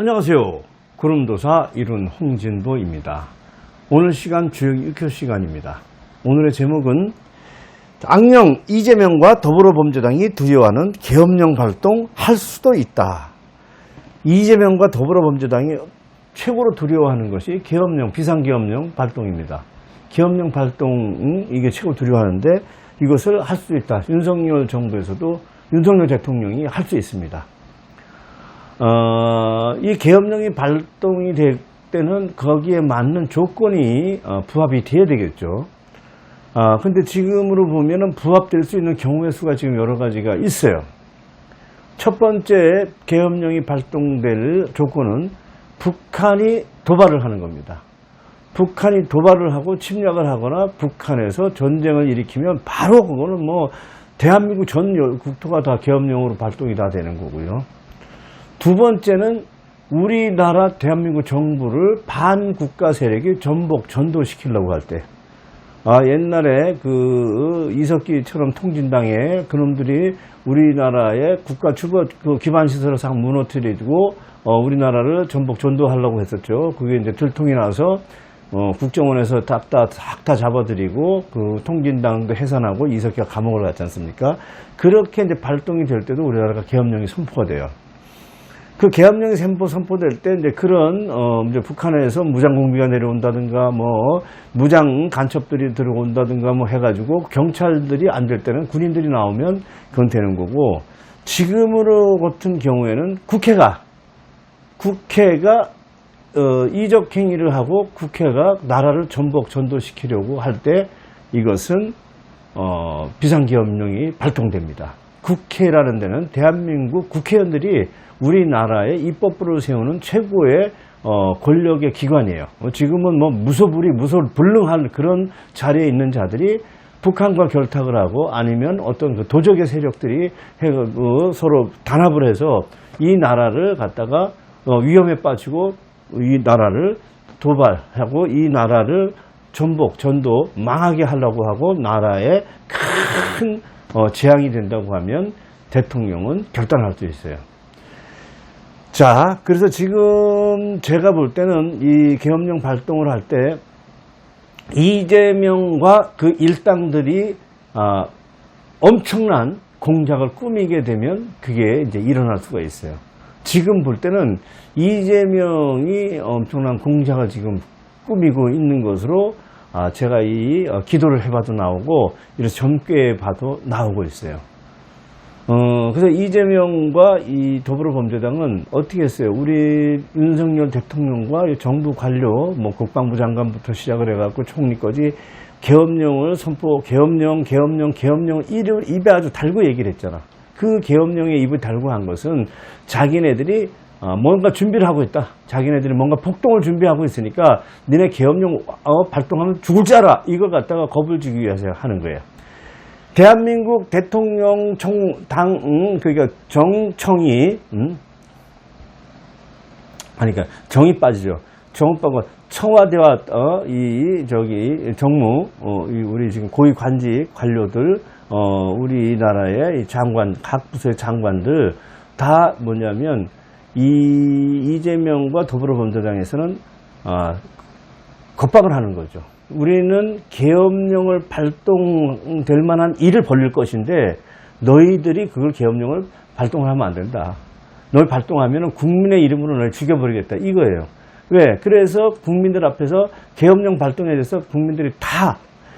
안녕하세요. 구름도사 이룬 홍진보입니다. 오늘 시간 주역 6회 시간입니다. 오늘의 제목은 악령 이재명과 더불어범죄당이 두려워하는 계엄령 발동 할 수도 있다. 이재명과 더불어범죄당이 최고로 두려워하는 것이 계엄령, 비상계엄령 발동입니다. 계엄령 발동 이게 최고 두려워하는데 이것을 할 수 있다. 윤석열 정부에서도 윤석열 대통령이 할 수 있습니다. 어, 이 계엄령이 발동이 될 때는 거기에 맞는 조건이 어, 부합이 돼야 되겠죠. 아, 근데 지금으로 보면은 부합될 수 있는 경우의 수가 지금 여러 가지가 있어요. 첫 번째 계엄령이 발동될 조건은 북한이 도발을 하는 겁니다. 북한이 도발을 하고 침략을 하거나 북한에서 전쟁을 일으키면 바로 그거는 뭐 대한민국 전 여- 국토가 다 계엄령으로 발동이 다 되는 거고요. 두 번째는 우리나라 대한민국 정부를 반국가 세력이 전복 전도시키려고 할 때, 아, 옛날에 그 이석기처럼 통진당에 그놈들이 우리나라의 국가 주거 그 기반 시설을 싹 무너뜨리고 어, 우리나라를 전복 전도하려고 했었죠. 그게 이제 들통이 나서 어, 국정원에서 다다다 잡아들이고 그 통진당도 해산하고 이석기가 감옥을 갔지 않습니까? 그렇게 이제 발동이 될 때도 우리나라가 계엄령이 선포가 돼요. 그 계엄령이 선포 선포될 때 이제 그런 어 이제 북한에서 무장 공비가 내려온다든가 뭐 무장 간첩들이 들어온다든가 뭐 해가지고 경찰들이 안 될 때는 군인들이 나오면 그건 되는 거고 지금으로 같은 경우에는 국회가 국회가 어, 이적 행위를 하고 국회가 나라를 전복 전도시키려고 할 때 이것은 어, 비상계엄령이 발동됩니다. 국회라는 데는 대한민국 국회의원들이 우리나라의 입법부를 세우는 최고의 어, 권력의 기관이에요. 어, 지금은 뭐 무소불위, 무소불능한 그런 자리에 있는 자들이 북한과 결탁을 하고 아니면 어떤 그 도적의 세력들이 서로 단합을 해서 이 나라를 갖다가 어, 위험에 빠지고 이 나라를 도발하고 이 나라를 전복, 전도 망하게 하려고 하고 나라에 큰 어, 재앙이 된다고 하면 대통령은 결단할 수 있어요. 자, 그래서 지금 제가 볼 때는 이 계엄령 발동을 할 때 이재명과 그 일당들이 아, 엄청난 공작을 꾸미게 되면 그게 이제 일어날 수가 있어요. 지금 볼 때는 이재명이 엄청난 공작을 지금 꾸미고 있는 것으로 아, 제가 이 어, 기도를 해봐도 나오고 이런 점괘 봐도 나오고 있어요. 어, 그래서 이재명과 이 더불어범죄당은 어떻게 했어요? 우리 윤석열 대통령과 이 정부 관료, 뭐 국방부 장관부터 시작을 해갖고 총리까지 계엄령을 선포, 계엄령, 계엄령, 계엄령 입에 아주 달고 얘기를 했잖아. 그 계엄령에 입을 달고 한 것은 자기네들이 어, 뭔가 준비를 하고 있다. 자기네들이 뭔가 폭동을 준비하고 있으니까 니네 계엄령 어, 발동하면 죽을 줄 알아. 이걸 갖다가 겁을 주기 위해서 하는 거예요. 대한민국 대통령 청, 당, 음, 그러니까 정청이, 음? 아니, 그러니까 정이 빠지죠. 정이 빠고 청와대와, 어, 이, 저기, 정무, 어, 이 우리 지금 고위 관직 관료들, 어, 우리나라의 이 장관, 각 부서의 장관들 다 뭐냐면 이 이재명과 더불어범죄당에서는 아, 겁박을 하는 거죠. 우리는 계엄령을 발동될 만한 일을 벌릴 것인데 너희들이 그걸 계엄령을 발동을 하면 안 된다. 널 발동하면 국민의 이름으로 널 죽여버리겠다. 이거예요. 왜? 그래서 국민들 앞에서 계엄령 발동에 대해서 국민들이 다,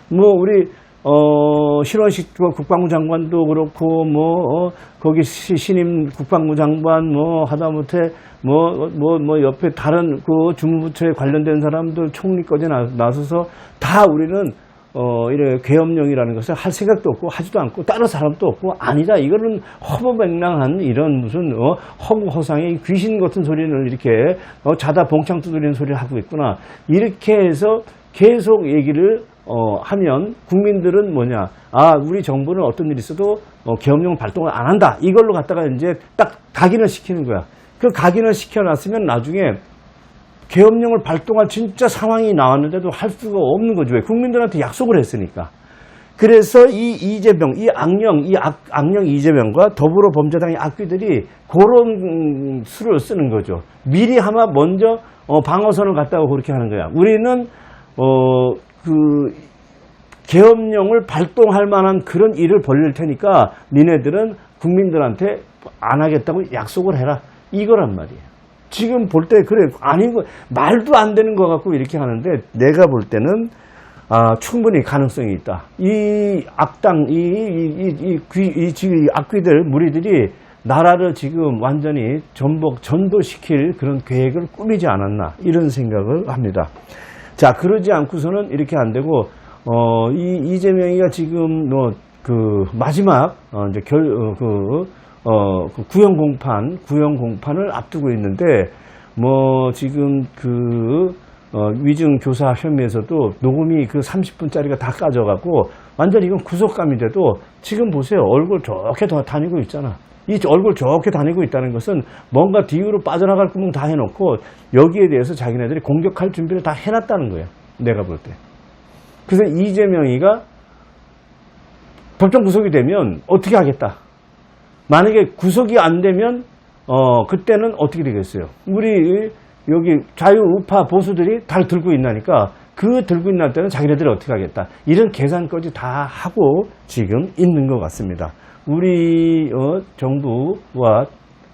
뭐, 우리, 어, 실원식 국방부 장관도 그렇고, 뭐, 어, 거기 시- 신임 국방부 장관, 뭐, 하다못해, 뭐, 뭐, 뭐, 옆에 다른 그 주무부처에 관련된 사람들 총리까지 나, 나서서 다 우리는 어, 이래 계엄령이라는 것을 할 생각도 없고 하지도 않고 다른 사람도 없고 아니다. 이거는 허무맹랑한 이런 무슨 어, 허무허상의 귀신 같은 소리를 이렇게 어, 자다 봉창 두드리는 소리를 하고 있구나. 이렇게 해서 계속 얘기를 어, 하면 국민들은 뭐냐. 아, 우리 정부는 어떤 일이 있어도 어, 계엄령 발동을 안 한다. 이걸로 갖다가 이제 딱 각인을 시키는 거야. 그 각인을 시켜놨으면 나중에 계엄령을 발동할 진짜 상황이 나왔는데도 할 수가 없는 거죠. 왜? 국민들한테 약속을 했으니까. 그래서 이 이재명, 이 악령, 이 악, 악령 이재명과 더불어 범죄당의 악귀들이 그런 음, 수를 쓰는 거죠. 미리 하마 먼저 어, 방어선을 갖다가 그렇게 하는 거야. 우리는 어, 그 계엄령을 발동할 만한 그런 일을 벌릴 테니까 니네들은 국민들한테 안 하겠다고 약속을 해라. 이거란 말이에요. 지금 볼 때 그래 아닌 거 말도 안 되는 거 같고 이렇게 하는데 내가 볼 때는 아, 충분히 가능성이 있다. 이 악당, 이, 이, 이, 이, 귀, 이, 이 악귀들, 무리들이 나라를 지금 완전히 전복, 전도시킬 그런 계획을 꾸미지 않았나, 이런 생각을 합니다. 자, 그러지 않고서는 이렇게 안 되고, 어, 이, 이재명이가 지금 뭐, 그, 마지막, 어, 이제 결, 어, 그, 어, 그 구형 공판, 구형 공판을 앞두고 있는데, 뭐, 지금 그, 어, 위증 교사 혐의에서도 녹음이 그 30분짜리가 다 까져갖고 완전 이건 구속감이 돼도 지금 보세요. 얼굴 다 다니고 있잖아. 이 얼굴 좋게 다니고 있다는 것은 뭔가 뒤로 빠져나갈 구멍 다 해놓고 여기에 대해서 자기네들이 공격할 준비를 다 해놨다는 거예요. 내가 볼 때. 그래서 이재명이가 법정 구속이 되면 어떻게 하겠다. 만약에 구속이 안 되면 어 그때는 어떻게 되겠어요? 우리 여기 자유우파 보수들이 다 들고 있나니까 그 들고 있는 때는 자기네들이 어떻게 하겠다. 이런 계산까지 다 하고 지금 있는 것 같습니다. 우리 어, 정부와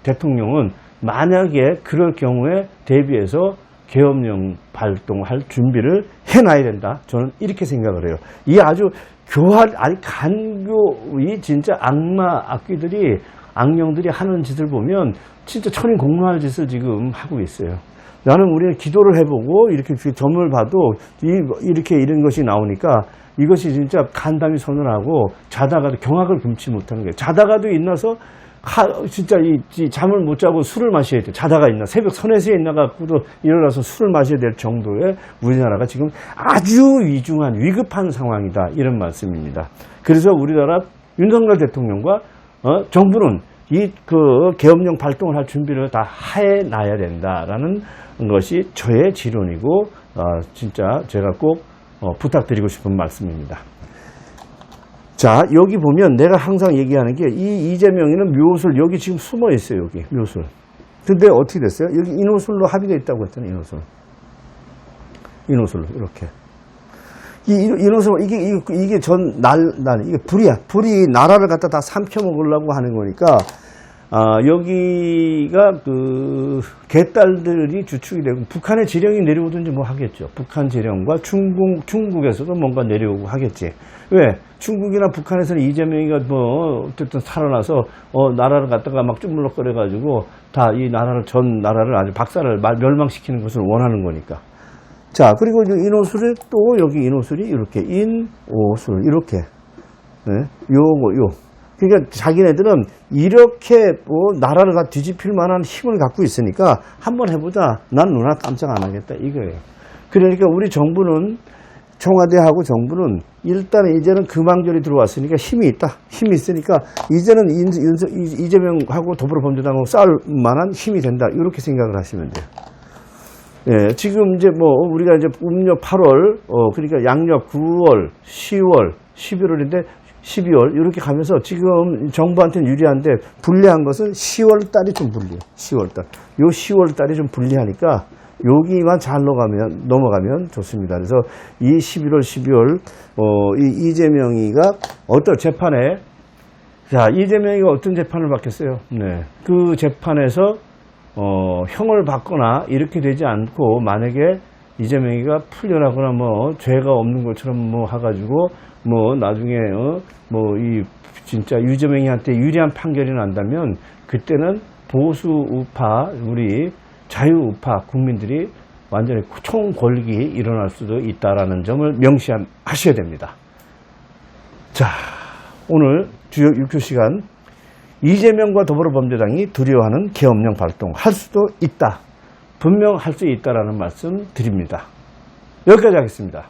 대통령은 만약에 그럴 경우에 대비해서 계엄령 발동할 준비를 해놔야 된다. 저는 이렇게 생각을 해요. 이 아주 교활, 아니 간교의 진짜 악마 악귀들이 악령들이 하는 짓을 보면 진짜 천인 공노할 짓을 지금 하고 있어요. 나는 우리는 기도를 해보고 이렇게 점을 봐도 이, 이렇게 이런 것이 나오니까 이것이 진짜 간담이 서늘하고 자다가도 경악을 금치 못하는 거예요. 자다가도 하, 진짜 이, 이 잠을 못 자고 술을 마셔야 돼. 자다가 있나 새벽 서네시에 있나 갖고도 일어나서 술을 마셔야 될 정도의 우리나라가 지금 아주 위중한 위급한 상황이다. 이런 말씀입니다. 그래서 우리나라 윤석열 대통령과 어, 정부는 이 그 계엄령 발동을 할 준비를 다 해놔야 된다라는 것이 저의 지론이고 어, 진짜 제가 꼭 어, 부탁드리고 싶은 말씀입니다. 자 여기 보면 내가 항상 얘기하는 게 이 이재명이는 묘술 여기 지금 숨어 있어요 여기 묘술. 근데 어떻게 됐어요? 여기 인호술로 합의가 있다고 했잖아요 인호술. 인호술로 이렇게. 이 인호술 이게 이게, 이게 전 날 날 이게 불이야 불이 나라를 갖다 다 삼켜 먹으려고 하는 거니까 아, 여기가 그 개딸들이 주축이 되고 북한의 지령이 내려오든지 뭐 하겠죠. 북한 지령과 중국 중국에서도 뭔가 내려오고 하겠지. 왜? 중국이나 북한에서는 이재명이가 뭐 어쨌든 살아나서 어 나라를 갖다가 막 쭈물럭거려 가지고 다 이 나라를 전 나라를 아주 박살을 말- 멸망시키는 것을 원하는 거니까. 자, 그리고 이제 인호술이 또 여기 인호술이 이렇게 인오술 이렇게 네? 요거 요. 그러니까 자기네들은 이렇게 뭐 나라를 다 뒤집힐 만한 힘을 갖고 있으니까 한번 해보자. 난 누나 깜짝 안 하겠다 이거예요. 그러니까 우리 정부는 청와대하고 정부는 일단 이제는 금왕절이 들어왔으니까 힘이 있다. 힘이 있으니까 이제는 인- 이- 이재명하고 더불어범죄당하고 싸울 만한 힘이 된다. 이렇게 생각을 하시면 돼요. 예, 지금 이제 뭐 우리가 이제 음력 8월, 어 그러니까 양력 9월, 10월, 11월인데 12월 이렇게 가면서 지금 정부한테는 유리한데 불리한 것은 10월 달이 좀 불리해. 10월 달. 요 10월 달이 좀 불리하니까 여기만 잘 넘어가면 넘어가면 좋습니다. 그래서 이 11월, 12월 어 이 이재명이가 어떤 재판에 자, 이재명이가 어떤 재판을 받겠어요? 네. 그 재판에서 어, 형을 받거나 이렇게 되지 않고 만약에 이재명이가 풀려나거나 뭐 죄가 없는 것처럼 뭐 해가지고 뭐 나중에 어, 뭐이 진짜 유재명이한테 유리한 판결이 난다면 그때는 보수 우파 우리 자유 우파 국민들이 완전히 총궐기 일어날 수도 있다라는 점을 명시하셔야 됩니다. 자, 오늘 주요 6교 시간 이재명과 더불어범죄당이 두려워하는 계엄령 발동 할 수도 있다. 분명 할 수 있다라는 말씀 드립니다. 여기까지 하겠습니다.